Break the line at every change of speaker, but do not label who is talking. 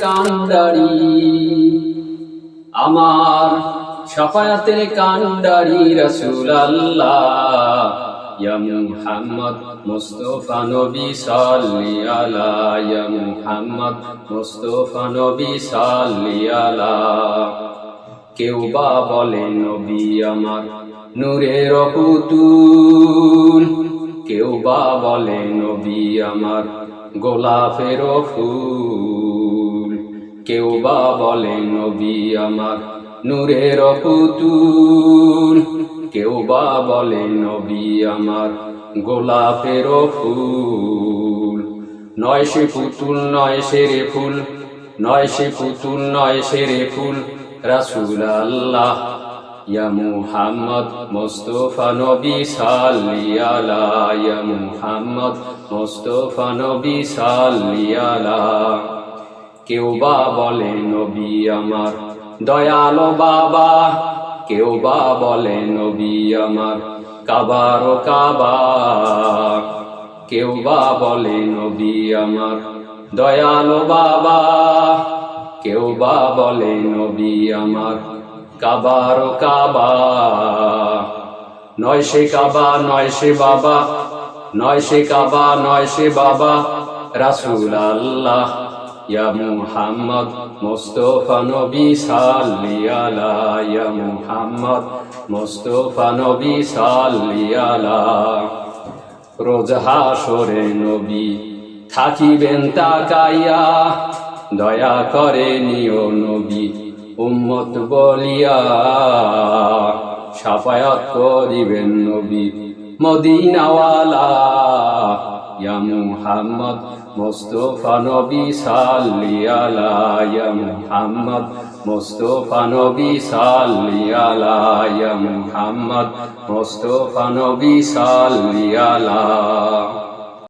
কান্ডারি আমার সাফায়াতের কান্ডারি রসুল আল্লাহ ইয়া মুহাম্মদ মুস্তফা নবী সাল্লি আলা, ইয়া মুহাম্মদ মুস্তফা নবী সাল্লি আলা। কেউ বা বলে, নবী আমার নূরের পুতুল কেউ বা বলে, নবী আমার গোলাপের ফুল। কেউ বা বলে, নবী আমার নূরের পুতুল। কেউ বা বলে, নবী আমার গোলাপের ফুল। নয় সে পুতুল, নয় সে রে ফুল। নয় সে পুতুল, নয় সে রে ফুল। রাসুল আল্লাহ, ইয়া মুহাম্মদ মুস্তফা নবী সাল্লি আলা, ইয়া মুহাম্মদ মুস্তফা নবী সাল্লি আলা। কেউ বা বলে, নবী আমার। দয়ালো বাবা, কেউ বা বলে, নবী আমার। কাবার কাবা কেউ বা বলে, নবী আমার। দয়ালো বাবা, কেউ বা বলে, নবী আমার। কাবার কাবা নয় সে কাবা, নয় সে বাবা। নয় সে কাবা, নয় সে বাবা। রাসুল আল্লাহ ইয়া মুহাম্মদ মুস্তফা নবী সাল্লি আলা ইয়া মুহাম্মদ মুস্তফা নবী সাল্লি আলা। রোজ নবী থাকিবেন তাকাইয়া, দয়া করে নিও নবী উম্মত বলিয়া, সাফায়াত করিবেন নবী মদিনাওয়ালা। ইয়া মুহাম্মদ মুস্তফা নবী সাল্লি আলা, ইয়া মুহাম্মদ মুস্তফা নবী সাল্লি আলা, ইয়া মুহাম্মদ মুস্তফা নবী সাল্লি আলা।